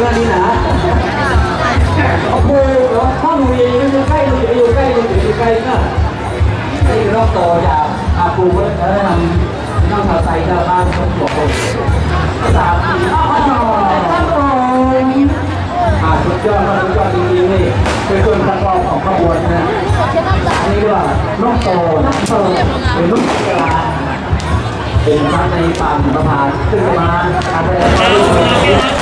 ก็นี่นะโอ้โหข้อมูลยังอยู่ใกล้อยู่ใกล้อยู่ใกล้ก็นี่รอบโตจากอาปูก็จะได้นำน้องชาวไทยชาวบ้านทุกคนสามปีอ่ เป็นลูกกลางเป็นพระในป่าหิมพานต์ซึ่งมาอาจจะ